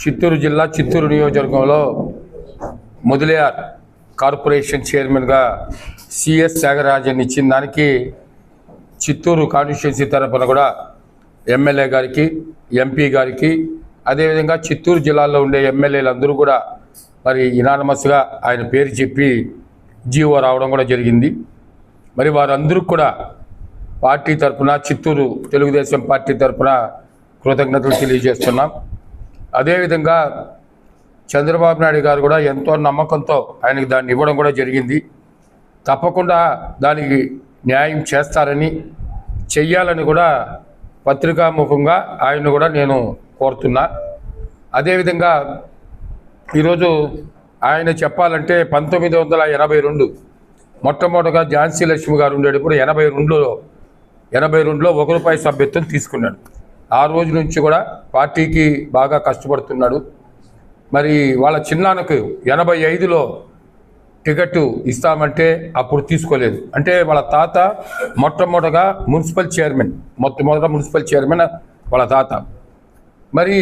చిత్తూరు జిల్లా చిత్తూరు నియోజకవర్గంలో ముదిలియార్ కార్పొరేషన్ చైర్మన్గా సిఎస్ త్యాగరాజన్ ఇచ్చిన దానికి చిత్తూరు కాన్స్టిట్యున్సీ తరఫున కూడా ఎమ్మెల్యే గారికి ఎంపీ గారికి అదేవిధంగా చిత్తూరు జిల్లాలో ఉండే ఎమ్మెల్యేలందరూ కూడా మరి ఇనానమస్గా ఆయన పేరు చెప్పి జీవో రావడం కూడా జరిగింది. మరి వారందరూ కూడా పార్టీ తరపున చిత్తూరు తెలుగుదేశం పార్టీ తరపున కృతజ్ఞతలు తెలియజేస్తున్నాం. అదేవిధంగా చంద్రబాబు నాయుడు గారు కూడా ఎంతో నమ్మకంతో ఆయనకి దాన్ని ఇవ్వడం కూడా జరిగింది. తప్పకుండా దానికి న్యాయం చేస్తారని చెయ్యాలని కూడా పత్రికాముఖంగా ఆయన కూడా నేను కోరుతున్నా. అదేవిధంగా ఈరోజు ఆయన చెప్పాలంటే పంతొమ్మిది వందల ఎనభై రెండు మొట్టమొదటిగా ఝాన్సీ లక్ష్మి గారు ఉండేటప్పుడు ఎనభై రెండులో ఎనభై రెండులో ఒక రూపాయి సభ్యత్వం తీసుకున్నాడు. ఆ రోజు నుంచి కూడా పార్టీకి బాగా కష్టపడుతున్నాడు. మరి వాళ్ళ చిన్నాన్నకు ఎనభై ఐదులో టికెట్ ఇస్తామంటే అప్పుడు తీసుకోలేదు. అంటే వాళ్ళ తాత మొట్టమొదటగా మున్సిపల్ చైర్మన్ మొట్టమొదట మున్సిపల్ చైర్మన్ వాళ్ళ తాత. మరి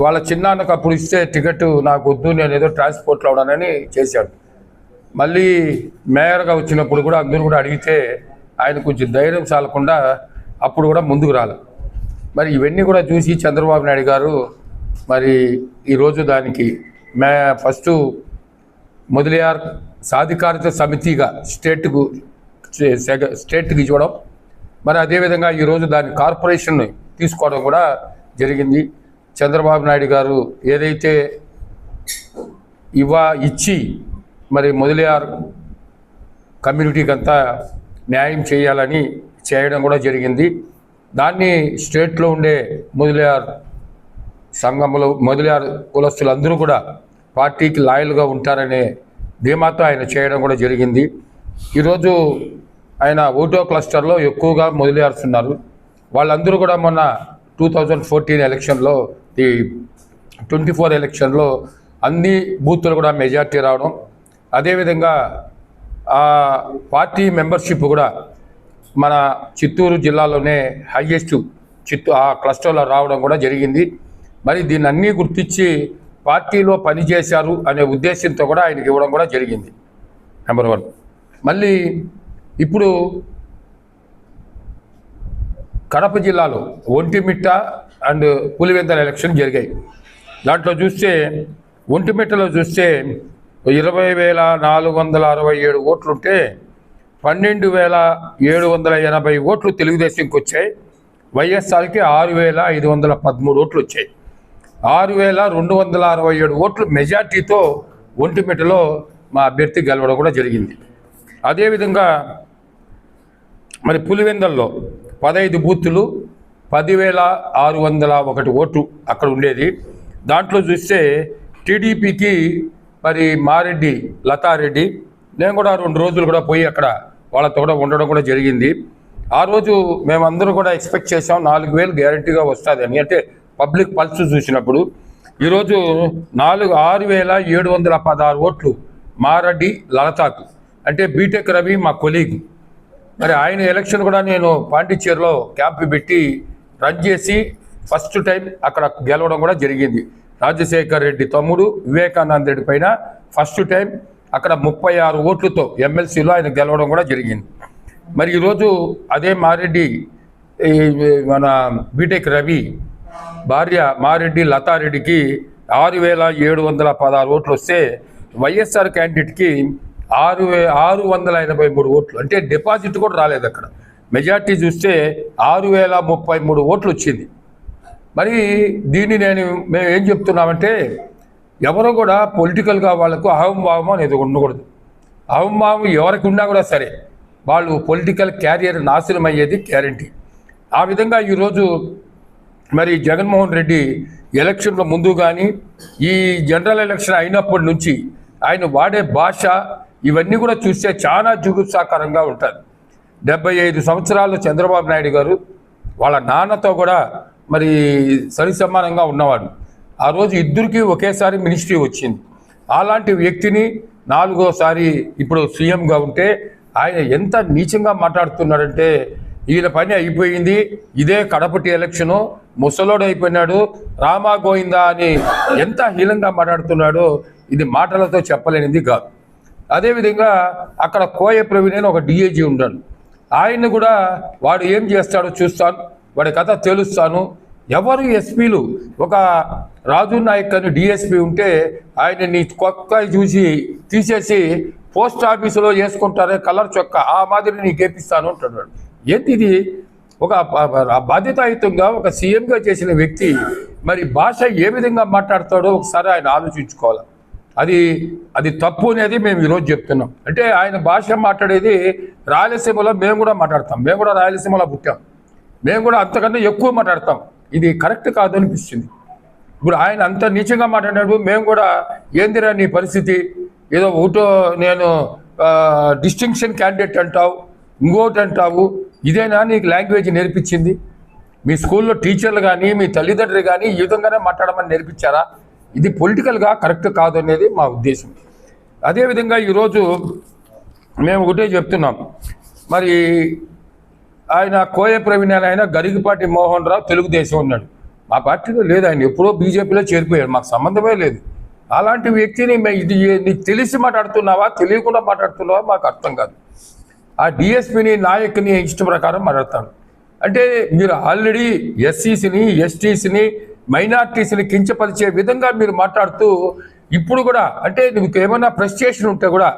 వాళ్ళ చిన్నాన్నకు అప్పుడు ఇస్తే టికెట్ నాకు వద్దు నేను ఏదో ట్రాన్స్పోర్ట్లో ఉన్నానని చేశాడు. మళ్ళీ మేయర్గా వచ్చినప్పుడు కూడా అందరూ కూడా అడిగితే ఆయన కొంచెం ధైర్యం చాలకుండా అప్పుడు కూడా ముందుకు రాలేదు మరి ఇవన్నీ కూడా చూసి చంద్రబాబు నాయుడు గారు మరి ఈరోజు దానికి మే ఫస్ట్ మొదలయార్ సాధికారిత సమితిగా స్టేట్కు స్టేట్కి ఇవ్వడం మరి అదేవిధంగా ఈరోజు దాని కార్పొరేషన్ తీసుకోవడం కూడా జరిగింది. చంద్రబాబు నాయుడు గారు ఏదైతే ఇవ్వ ఇచ్చి మరి మొదలయార్ కమ్యూనిటీకి అంతా న్యాయం చేయాలని చేయడం కూడా జరిగింది. దాన్ని స్టేట్లో ఉండే మొదలయార్ సంఘములు మొదలయార్ కులస్తులందరూ కూడా పార్టీకి లాయల్గా ఉంటారనే ధీమాతో ఆయన చేయడం కూడా జరిగింది. ఈరోజు ఆయన ఓటో క్లస్టర్లో ఎక్కువగా మొదలయారుస్తున్నారు వాళ్ళందరూ కూడా మొన్న టూ థౌజండ్ ఫోర్టీన్ ఎలక్షన్లో ఈ ట్వంటీ ఫోర్ ఎలక్షన్లో అన్ని బూతులు కూడా మెజార్టీ రావడం. అదేవిధంగా పార్టీ మెంబర్షిప్ కూడా మన చిత్తూరు జిల్లాలోనే హయ్యెస్ట్ చిత్తూ ఆ క్లస్టర్లో రావడం కూడా జరిగింది. మరి దీన్ని అన్నీ గుర్తించి పార్టీలో పనిచేశారు అనే ఉద్దేశంతో కూడా ఆయనకి ఇవ్వడం కూడా జరిగింది. నెంబర్ వన్ మళ్ళీ ఇప్పుడు కడప జిల్లాలో ఒంటిమిట్ట అండ్ పులివెందల ఎలక్షన్ జరిగాయి. దాంట్లో చూస్తే ఒంటిమిట్టలో చూస్తే ఇరవై వేల నాలుగు వందల అరవై ఏడు ఓట్లుంటే పన్నెండు వేల ఏడు వందల ఎనభై ఓట్లు తెలుగుదేశంకి వచ్చాయి వైఎస్ఆర్కి ఆరు వేల ఐదు వందల పదమూడు ఓట్లు వచ్చాయి ఆరు వేల రెండు వందల అరవై ఏడు ఓట్లు మెజార్టీతో ఒంటిమిట్టలో మా అభ్యర్థి గెలవడం కూడా జరిగింది. అదేవిధంగా మరి పులివెందల్లో పదహైదు బూతులు పదివేల ఆరు వందల ఒకటి ఓట్లు అక్కడ ఉండేది. దాంట్లో చూస్తే టీడీపీకి మరి మారెడ్డి లతారెడ్డి నేను కూడా రెండు రోజులు కూడా పోయి అక్కడ వాళ్ళతో కూడా ఉండడం కూడా జరిగింది. ఆ రోజు మేమందరూ కూడా ఎక్స్పెక్ట్ చేసాం నాలుగు వేలు గ్యారంటీగా వస్తుంది అని. అంటే పబ్లిక్ పల్స్ చూసినప్పుడు ఈరోజు నాలుగు ఆరు వేల ఏడు వందల పదహారు ఓట్లు మారెడ్డి లలతాకు. అంటే బీటెక్ రవి మా కొలీగ్. మరి ఆయన ఎలక్షన్ కూడా నేను పాండిచ్చేరిలో క్యాంప్ పెట్టి రన్ చేసి ఫస్ట్ టైం అక్కడ గెలవడం కూడా జరిగింది. రాజశేఖర్ రెడ్డి తమ్ముడు వివేకానంద రెడ్డి పైన ఫస్ట్ టైం అక్కడ ముప్పై ఆరు ఓట్లతో ఎమ్మెల్సీలో ఆయన గెలవడం కూడా జరిగింది. మరి ఈరోజు అదే మారెడ్డి ఈ మన బీటెక్ రవి భార్య మారెడ్డి లతారెడ్డికి ఆరు వేల ఏడు వందల పదహారు ఓట్లు వస్తే వైఎస్ఆర్ క్యాండిడేట్కి ఆరు వే ఆరు వందల ఎనభై మూడు ఓట్లు. అంటే డిపాజిట్ కూడా రాలేదు అక్కడ. మెజార్టీ చూస్తే ఆరు వేల ముప్పై మూడు ఓట్లు వచ్చింది. మరి దీన్ని నేను మేము ఏం చెప్తున్నామంటే ఎవరు కూడా పొలిటికల్గా వాళ్ళకు అహంభావం అనేది ఉండకూడదు. అహంభావం ఎవరికి ఉన్నా కూడా సరే వాళ్ళు పొలిటికల్ క్యారియర్ నాశనం అయ్యేది గ్యారంటీ ఆ విధంగా ఈరోజు మరి జగన్మోహన్ రెడ్డి ఎలక్షన్ల ముందు కానీ ఈ జనరల్ ఎలక్షన్ అయినప్పటి నుంచి ఆయన వాడే భాష ఇవన్నీ కూడా చూస్తే చాలా జుగుప్సాకరంగా ఉంటుంది డెబ్బై ఐదు సంవత్సరాలు చంద్రబాబు నాయుడు గారు వాళ్ళ నాన్నతో కూడా మరి సరి సమానంగా ఉన్నవాడు. ఆ రోజు ఇద్దరికి ఒకేసారి మినిస్ట్రీ వచ్చింది. అలాంటి వ్యక్తిని నాలుగోసారి ఇప్పుడు సీఎంగా ఉంటే ఆయన ఎంత నీచంగా మాట్లాడుతున్నాడంటే ఈయన పని అయిపోయింది. ఇదే కడపటి ఎలక్షను ముసలోడు అయిపోయినాడు. రామా గోయిందా అని ఎంత హీనంగా మాట్లాడుతున్నాడో ఇది మాటలతో చెప్పలేనిది కాదు. అదేవిధంగా అక్కడ కోయ ప్రవీణ్ అని ఒక డిఏజీ ఉన్నాడు. ఆయన్ని కూడా వాడు ఏం చేస్తాడో చూస్తాను. వాడి కథ తెలుస్తాను. ఎవరు ఎస్పీలు? ఒక రాజు నాయక్ అని డిఎస్పీ ఉంటే ఆయన నీ కొక్క చూసి తీసేసి పోస్ట్ ఆఫీసులో వేసుకుంటారే కలర్ చొక్క ఆ మాదిరి నీకు ఏపిస్తాను అంటున్నాడు. ఏంటి ఇది? ఒక బాధ్యతాయుతంగా ఒక సీఎంగా చేసిన వ్యక్తి మరి భాష ఏ విధంగా మాట్లాడతాడో ఒకసారి ఆయన ఆలోచించుకోవాలి? అది అది తప్పు అనేది మేము ఈరోజు చెప్తున్నాం. అంటే ఆయన భాష మాట్లాడేది రాయలసీమలో మేము కూడా మాట్లాడతాం. మేము కూడా రాయలసీమలో పుట్టాం. మేము కూడా అంతకన్నా ఎక్కువ మాట్లాడతాం. ఇది కరెక్ట్ కాదు అనిపిస్తుంది ఇప్పుడు ఆయన అంత నీచంగా మాట్లాడాడు మేము కూడా ఏందిరా నీ పరిస్థితి? ఏదో ఒకటో నేను డిస్టింక్షన్ క్యాండిడేట్ అంటావు ఇంకోటి అంటావు ఇదేనా నీకు లాంగ్వేజ్ నేర్పించింది? మీ స్కూల్లో టీచర్లు కానీ మీ తల్లిదండ్రులు కానీ ఈ విధంగానే మాట్లాడమని నేర్పించారా? ఇది పొలిటికల్గా కరెక్ట్ కాదు అనేది మా ఉద్దేశం. అదేవిధంగా ఈరోజు మేము ఒకటే చెప్తున్నాం. మరి ఆయన కోయ ప్రవీణ్ అని ఆయన గరిగిపాటి మోహన్ రావు తెలుగుదేశం ఉన్నాడు. మా పార్టీలో లేదు ఆయన ఎప్పుడో బీజేపీలో చేరిపోయాడు. మాకు సంబంధమే లేదు. అలాంటి వ్యక్తిని ఇది నీకు తెలిసి మాట్లాడుతున్నావా తెలియకుండా మాట్లాడుతున్నావా మాకు అర్థం కాదు. ఆ డిఎస్పిని నాయకుని ఇష్ట ప్రకారం మాట్లాడతాడు. అంటే మీరు ఆల్రెడీ ఎస్సీసీని ఎస్టీసీని మైనార్టీస్ని కించపరిచే విధంగా మీరు మాట్లాడుతూ ఇప్పుడు కూడా అంటే నీకు ఏమైనా ఫ్రస్ట్రేషన్ ఉంటే కూడా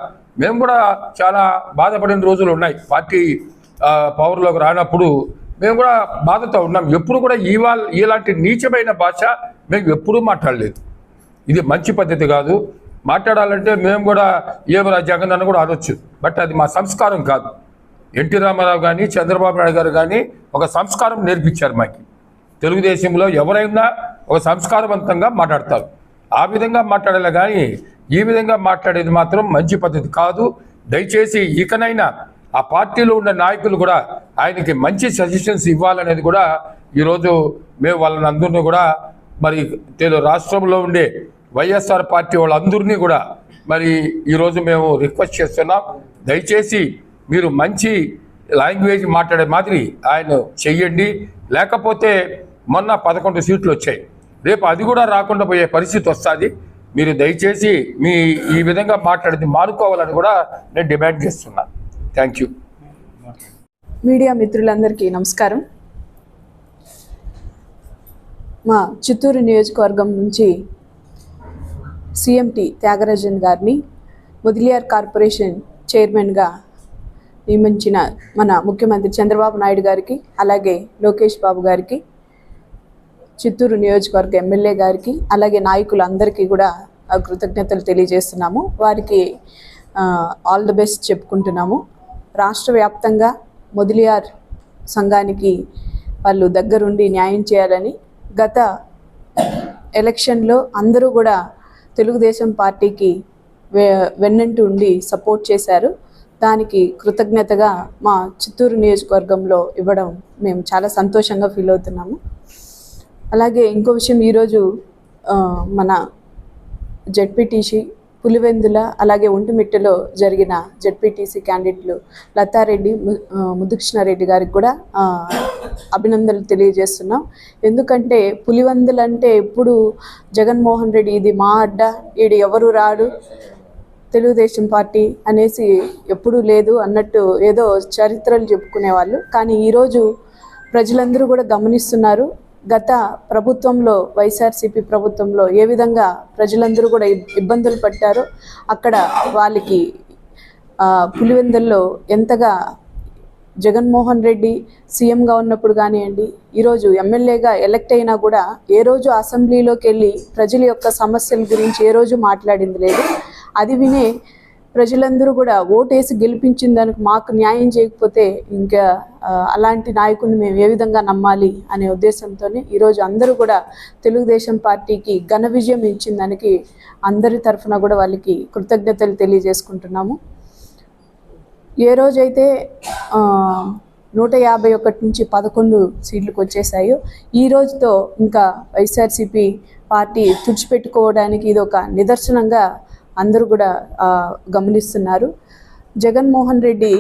మేము కూడా చాలా బాధపడిన రోజులు ఉన్నాయి. పార్టీ పవర్లోకి రానప్పుడు మేము కూడా బాధతో ఉన్నాం. ఎప్పుడు కూడా ఇవాళ ఇలాంటి నీచమైన భాష మేము ఎప్పుడూ మాట్లాడలేదు. ఇది మంచి పద్ధతి కాదు. మాట్లాడాలంటే మేము కూడా ఏమరా జగన్ అని కూడా అనొచ్చు. బట్ అది మా సంస్కారం కాదు. ఎన్టీ రామారావు కానీ చంద్రబాబు నాయుడు గారు కానీ ఒక సంస్కారం నేర్పించారు మాకు. తెలుగుదేశంలో ఎవరైనా ఒక సంస్కారవంతంగా మాట్లాడతారు. ఆ విధంగా మాట్లాడాలి కానీ ఈ విధంగా మాట్లాడేది మాత్రం మంచి పద్ధతి కాదు. దయచేసి ఇకనైనా ఆ పార్టీలో ఉన్న నాయకులు కూడా ఆయనకి మంచి సజెషన్స్ ఇవ్వాలనేది కూడా ఈరోజు మేము వాళ్ళని అందరినీ కూడా మరి తెలు రాష్ట్రంలో ఉండే వైఎస్ఆర్ పార్టీ వాళ్ళందరినీ కూడా మరి ఈరోజు మేము రిక్వెస్ట్ చేస్తున్నాం. దయచేసి మీరు మంచి లాంగ్వేజ్ మాట్లాడే మాదిరి ఆయన చెయ్యండి. లేకపోతే మొన్న పదకొండు సీట్లు వచ్చాయి. రేపు అది కూడా రాకుండా పోయే పరిస్థితి వస్తుంది. మీరు దయచేసి మీ ఈ విధంగా మాట్లాడింది మానుకోవాలని కూడా నేను డిమాండ్ చేస్తున్నాను థ్యాంక్ యూ మీడియా మిత్రులందరికీ నమస్కారం. మా చిత్తూరు నియోజకవర్గం నుంచి సిఎంటి త్యాగరాజన్ గారిని మొదిలియార్ కార్పొరేషన్ చైర్మన్గా నియమించిన మన ముఖ్యమంత్రి చంద్రబాబు నాయుడు గారికి అలాగే లోకేష్ బాబు గారికి చిత్తూరు నియోజకవర్గ ఎమ్మెల్యే గారికి అలాగే నాయకులందరికీ కూడా కృతజ్ఞతలు తెలియజేస్తున్నాము. వారికి ఆల్ ది బెస్ట్ చెప్పుకుంటున్నాము. రాష్ట్ర వ్యాప్తంగా మొదలియార్ సంఘానికి వాళ్ళు దగ్గరుండి న్యాయం చేయాలని గత ఎలక్షన్లో అందరూ కూడా తెలుగుదేశం పార్టీకి వె వెన్నంటి ఉండి సపోర్ట్ చేశారు. దానికి కృతజ్ఞతగా మా చిత్తూరు నియోజకవర్గంలో ఇవ్వడం మేము చాలా సంతోషంగా ఫీల్ అవుతున్నాము. అలాగే ఇంకో విషయం ఈరోజు మన జడ్పీటీసీ పులివెందుల అలాగే ఒంటిమిట్టలో జరిగిన జడ్పీటీసీ క్యాండిడేట్లు లతారెడ్డి ము- ముదుకృష్ణారెడ్డి గారికి కూడా అభినందనలు తెలియజేస్తున్నాం. ఎందుకంటే పులివెందులు అంటే ఎప్పుడు జగన్మోహన్ రెడ్డి ఇది మా అడ్డ ఈడు ఎవరు రాడు తెలుగుదేశం పార్టీ అనేసి ఎప్పుడూ లేదు అన్నట్టు ఏదో చరిత్రలు చెప్పుకునేవాళ్ళు. కానీ ఈరోజు ప్రజలందరూ కూడా గమనిస్తున్నారు. గత ప్రభుత్వంలో వైఎస్ఆర్సీపీ ప్రభుత్వంలో ఏ విధంగా ప్రజలందరూ కూడా ఇబ్బందులు పడ్డారో అక్కడ వాళ్ళకి పులివెందుల్లో ఎంతగా జగన్మోహన్ రెడ్డి సీఎంగా ఉన్నప్పుడు కానివ్వండి ఈరోజు ఎమ్మెల్యేగా ఎలక్ట్ అయినా కూడా ఏ రోజు అసెంబ్లీలోకి వెళ్ళి ప్రజల యొక్క సమస్యల గురించి ఏ రోజు మాట్లాడింది లేదు. అది వినే ప్రజలందరూ కూడా ఓటేసి గెలిపించిన దానికి మాకు న్యాయం చేయకపోతే ఇంకా అలాంటి నాయకుడిని మేము ఏ విధంగా నమ్మాలి అనే ఉద్దేశంతోనే ఈరోజు అందరూ కూడా తెలుగుదేశం పార్టీకి ఘన విజయం ఇచ్చిన దానికి అందరి తరఫున కూడా వాళ్ళకి కృతజ్ఞతలు తెలియజేసుకుంటున్నాము. ఏ రోజైతే నూట యాభై ఒకటి నుంచి పదకొండు సీట్లకు వచ్చేసాయో ఈ రోజుతో ఇంకా వైఎస్ఆర్సీపీ పార్టీ తుడిచిపెట్టుకోవడానికి ఇది ఒక నిదర్శనంగా అందరూ కూడా గమనిస్తున్నారు. జగన్మోహన్ రెడ్డి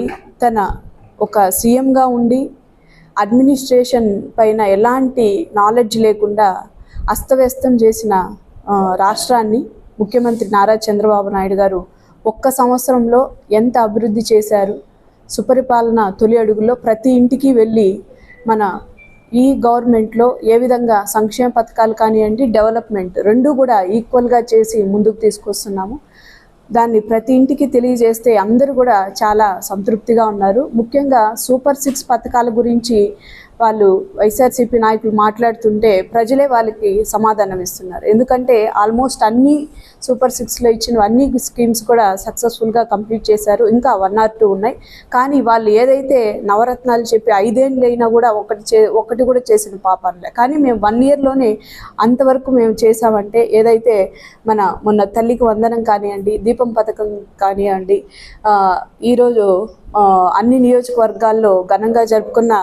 తన ఒక సీఎంగా ఉండి అడ్మినిస్ట్రేషన్ పైన ఎలాంటి నాలెడ్జ్ లేకుండా అస్తవ్యస్తం చేసిన రాష్ట్రాన్ని ముఖ్యమంత్రి నారా చంద్రబాబు నాయుడు గారు ఒక్క సంవత్సరంలో ఎంత అభివృద్ధి చేశారు సుపరిపాలన తొలి అడుగులో ప్రతి ఇంటికి వెళ్ళి మన ఈ గవర్నమెంట్లో ఏ విధంగా సంక్షేమ పథకాలు కానివ్వండి డెవలప్మెంట్ రెండు కూడా ఈక్వల్గా చేసి ముందుకు తీసుకొస్తున్నాము. దాన్ని ప్రతి ఇంటికి తెలియజేస్తే అందరూ కూడా చాలా సంతృప్తిగా ఉన్నారు. ముఖ్యంగా సూపర్ సిక్స్ పథకాల గురించి వాళ్ళు వైఎస్ఆర్సీపీ నాయకులు మాట్లాడుతుంటే ప్రజలే వాళ్ళకి సమాధానం ఇస్తున్నారు. ఎందుకంటే ఆల్మోస్ట్ అన్ని సూపర్ సిక్స్లో ఇచ్చిన అన్ని స్కీమ్స్ కూడా సక్సెస్ఫుల్గా కంప్లీట్ చేశారు. ఇంకా వన్ ఆర్ టూ ఉన్నాయి. కానీ వాళ్ళు ఏదైతే నవరత్నాలు చెప్పి ఐదేళ్ళు అయినా కూడా ఒకటి చే ఒకటి కూడా చేసిన పాపంలే కానీ మేము వన్ ఇయర్లోనే అంతవరకు మేము చేసామంటే ఏదైతే మన మొన్న తల్లికి వందనం కానివ్వండి దీపం పథకం కానివ్వండి ఈరోజు అన్ని నియోజకవర్గాల్లో ఘనంగా జరుపుకున్న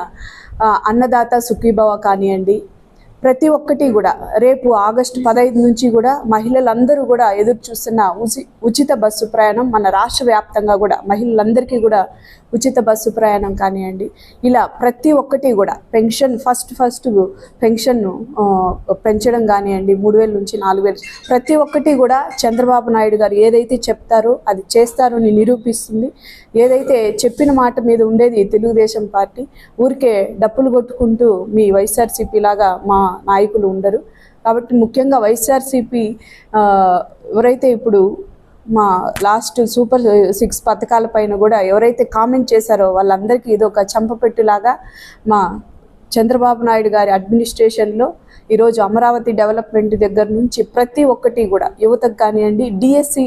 అన్నదాత సుఖీభవ కానివ్వండి ప్రతి ఒక్కటి కూడా రేపు ఆగస్టు పదహైదు నుంచి కూడా మహిళలందరూ కూడా ఎదురు చూస్తున్న ఉచి ఉచిత బస్సు ప్రయాణం మన రాష్ట్ర వ్యాప్తంగా కూడా మహిళలందరికీ కూడా ఉచిత బస్సు ప్రయాణం కానివ్వండి. ఇలా ప్రతి ఒక్కటి కూడా పెన్షన్ ఫస్ట్ ఫస్ట్ పెన్షన్ పెంచడం కానివ్వండి మూడు వేల నుంచి నాలుగు వేలు. ప్రతి ఒక్కటి కూడా చంద్రబాబు నాయుడు గారు ఏదైతే చెప్తారో అది చేస్తారో అని నిరూపిస్తుంది. ఏదైతే చెప్పిన మాట మీద ఉండేది తెలుగుదేశం పార్టీ ఊరికే డప్పులు కొట్టుకుంటూ మీ వైఎస్ఆర్సీపీ లాగా మా నాయకులు ఉండరు. కాబట్టి ముఖ్యంగా వైఎస్ఆర్సీపీ ఎవరైతే ఇప్పుడు మా లాస్ట్ సూపర్ సిక్స్ పథకాల పైన కూడా ఎవరైతే కామెంట్ చేశారో వాళ్ళందరికీ ఇది ఒక చంపపెట్టులాగా మా చంద్రబాబు నాయుడు గారి అడ్మినిస్ట్రేషన్లో ఈరోజు అమరావతి డెవలప్మెంట్ దగ్గర నుంచి ప్రతి ఒక్కటి కూడా యువతకు కానివ్వండి డిఎస్సి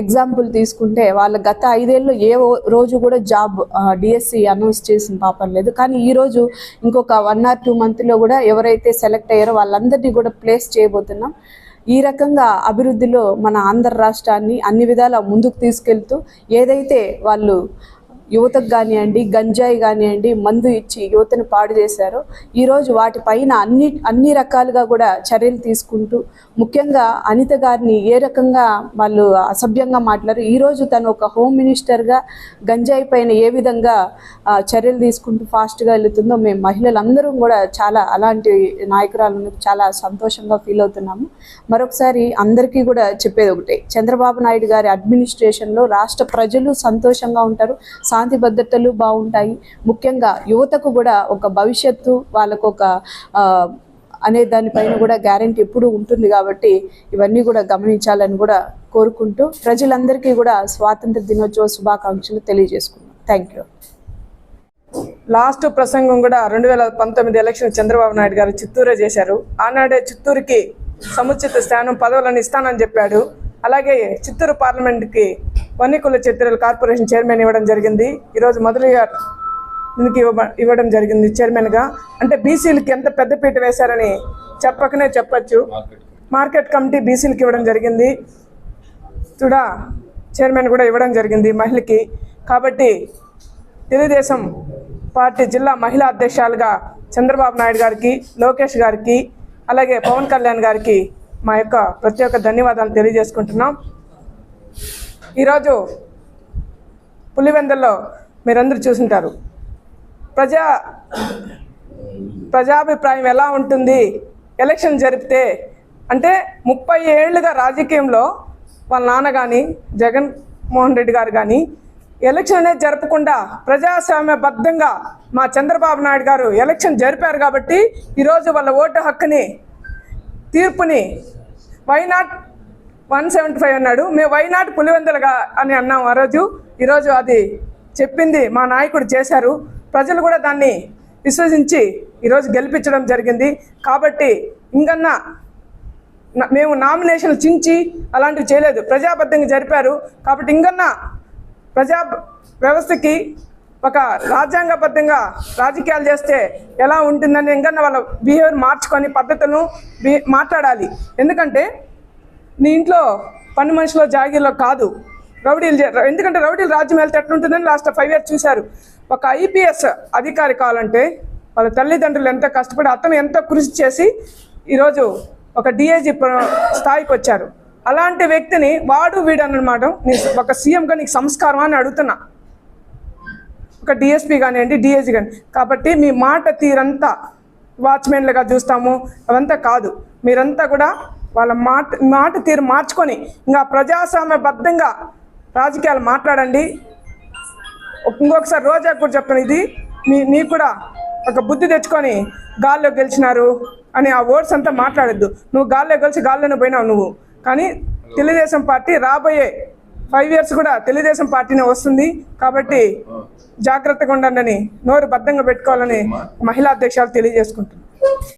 ఎగ్జాంపుల్ తీసుకుంటే వాళ్ళ గత ఐదేళ్ళు ఏ రోజు కూడా జాబ్ డిఎస్సి అనౌన్స్ చేసిన పాపం లేదు. కానీ ఈరోజు ఇంకొక వన్ ఆర్ టూ మంత్లో కూడా ఎవరైతే సెలెక్ట్ అయ్యారో వాళ్ళందరినీ కూడా ప్లేస్ చేయబోతున్నాం. ఈ రకంగా అభివృద్ధిలో మన ఆంధ్ర రాష్ట్రాన్ని అన్ని విధాల ముందుకు తీసుకెళ్తూ ఏదైతే వాళ్ళు యువతకు కానివ్వండి గంజాయి కానివ్వండి మందు ఇచ్చి యువతను పాడు చేశారో. ఈరోజు వాటిపైన అన్ని అన్ని రకాలుగా కూడా చర్యలు తీసుకుంటూ ముఖ్యంగా అనిత గారిని ఏ రకంగా వాళ్ళు అసభ్యంగా మాట్లాడారు ఈరోజు తను ఒక హోమ్ మినిస్టర్గా గంజాయి పైన ఏ విధంగా చర్యలు తీసుకుంటూ ఫాస్ట్గా వెళుతుందో మేము మహిళలందరం కూడా చాలా అలాంటి నాయకురాలను చాలా సంతోషంగా ఫీల్ అవుతున్నాము. మరొకసారి అందరికీ కూడా చెప్పేది ఒకటే చంద్రబాబు నాయుడు గారి అడ్మినిస్ట్రేషన్లో రాష్ట్ర ప్రజలు సంతోషంగా ఉంటారు శాంతి భద్రతలు బాగుంటాయి. ముఖ్యంగా యువతకు కూడా ఒక భవిష్యత్తు వాళ్ళకు ఒక అనే దానిపైన కూడా గ్యారంటీ ఎప్పుడూ ఉంటుంది కాబట్టి ఇవన్నీ కూడా గమనించాలని కూడా కోరుకుంటూ ప్రజలందరికీ కూడా స్వాతంత్ర దినోత్సవ శుభాకాంక్షలు తెలియజేసుకున్నాం థ్యాంక్ యూ లాస్ట్ ప్రసంగం కూడా రెండు వేల పంతొమ్మిది ఎలక్షన్ చంద్రబాబు నాయుడు గారు చిత్తూరే చేశారు. ఆనాడే చిత్తూరుకి సముచిత స్థానం పదవులను ఇస్తానని చెప్పాడు. అలాగే చిత్తూరు పార్లమెంట్కి వన్నికుల చిత్రాల కార్పొరేషన్ చైర్మన్ ఇవ్వడం జరిగింది. ఈరోజు మొదలు గారు దీనికి ఇవ్వడం జరిగింది చైర్మన్గా అంటే బీసీలకి ఎంత పెద్దపీట వేశారని చెప్పకనే చెప్పచ్చు. మార్కెట్ కమిటీ బీసీలకి ఇవ్వడం జరిగింది. కూడా చైర్మన్ కూడా ఇవ్వడం జరిగింది మహిళకి. కాబట్టి తెలుగుదేశం పార్టీ జిల్లా మహిళా అధ్యక్షాలుగా చంద్రబాబు నాయుడు గారికి లోకేష్ గారికి అలాగే పవన్ కళ్యాణ్ గారికి మా యొక్క ప్రత్యేక ధన్యవాదాలు తెలియజేసుకుంటున్నాం. ఈరోజు పులివెందుల్లో మీరందరూ చూసుంటారు. ప్రజా ప్రజాభిప్రాయం ఎలా ఉంటుంది? ఎలక్షన్ జరిపితే అంటే ముప్పై ఏళ్ళుగా రాజకీయంలో వాళ్ళ నాన్న కానీ జగన్ మోహన్ రెడ్డి గారు కానీ ఎలక్షన్ అనేది జరపకుండా ప్రజాస్వామ్యబద్ధంగా మా చంద్రబాబు నాయుడు గారు ఎలక్షన్ జరిపారు కాబట్టి ఈరోజు వాళ్ళ ఓటు హక్కుని తీర్పుని వైనాట్ వన్ సెవెంటీ ఫైవ్ అన్నాడు. మేము వైనాడు పులివెందులుగా అని అన్నాం ఆ రోజు. ఈరోజు అది చెప్పింది మా నాయకుడు చేశారు. ప్రజలు కూడా దాన్ని విశ్వసించి ఈరోజు గెలిపించడం జరిగింది. కాబట్టి ఇంకన్నా మేము నామినేషన్లు చించి అలాంటివి చేయలేదు. ప్రజాబద్ధంగా జరిపారు. కాబట్టి ఇంకన్నా ప్రజా వ్యవస్థకి ఒక రాజ్యాంగబద్ధంగా రాజకీయాలు చేస్తే ఎలా ఉంటుందని ఇంకన్నా వాళ్ళ బిహేవియర్ మార్చుకొని పద్ధతులను మాట్లాడాలి. ఎందుకంటే నీ ఇంట్లో పని మనుషుల జాగీర్లో కాదు. రౌడీలు ఎందుకంటే రౌడీలు రాజ్యం వెళ్తే ఎట్లుంటుందని లాస్ట్ ఫైవ్ ఇయర్స్ చూశారు. ఒక ఐపీఎస్ అధికారి కావాలంటే వాళ్ళ తల్లిదండ్రులు ఎంత కష్టపడి అతను ఎంతో కృషి చేసి ఈరోజు ఒక డిఐజీ స్థాయికి వచ్చారు. అలాంటి వ్యక్తిని వాడు వీడు అన్నమాట. ఒక సీఎంగా నీకు సంస్కారం అని అడుగుతున్నా. ఒక డిఎస్పీ కానివ్వండి డిఎస్పీ కానీ కాబట్టి మీ మాట తీరంతా వాచ్మెన్లుగా చూస్తాము. అవంతా కాదు. మీరంతా కూడా వాళ్ళ మాట మాట తీరు మార్చుకొని ఇంకా ప్రజాస్వామ్యబద్ధంగా రాజకీయాలు మాట్లాడండి. ఇంకొకసారి రోజా కూడా చెప్తాను ఇది మీ నీకు కూడా ఒక బుద్ధి తెచ్చుకొని గాల్లో గెలిచినారు అని ఆ వర్డ్స్ అంతా మాట్లాడద్దు. నువ్వు గాల్లో గెలిచి గాల్లోనే పోయినావు నువ్వు. కానీ తెలుగుదేశం పార్టీ రాబోయే ఫైవ్ ఇయర్స్ కూడా తెలుగుదేశం పార్టీనే వస్తుంది. కాబట్టి జాగ్రత్తగా ఉండండి నోరు బద్ధంగా పెట్టుకోవాలని మహిళా అధ్యక్షులు తెలియజేసుకుంటున్నాను.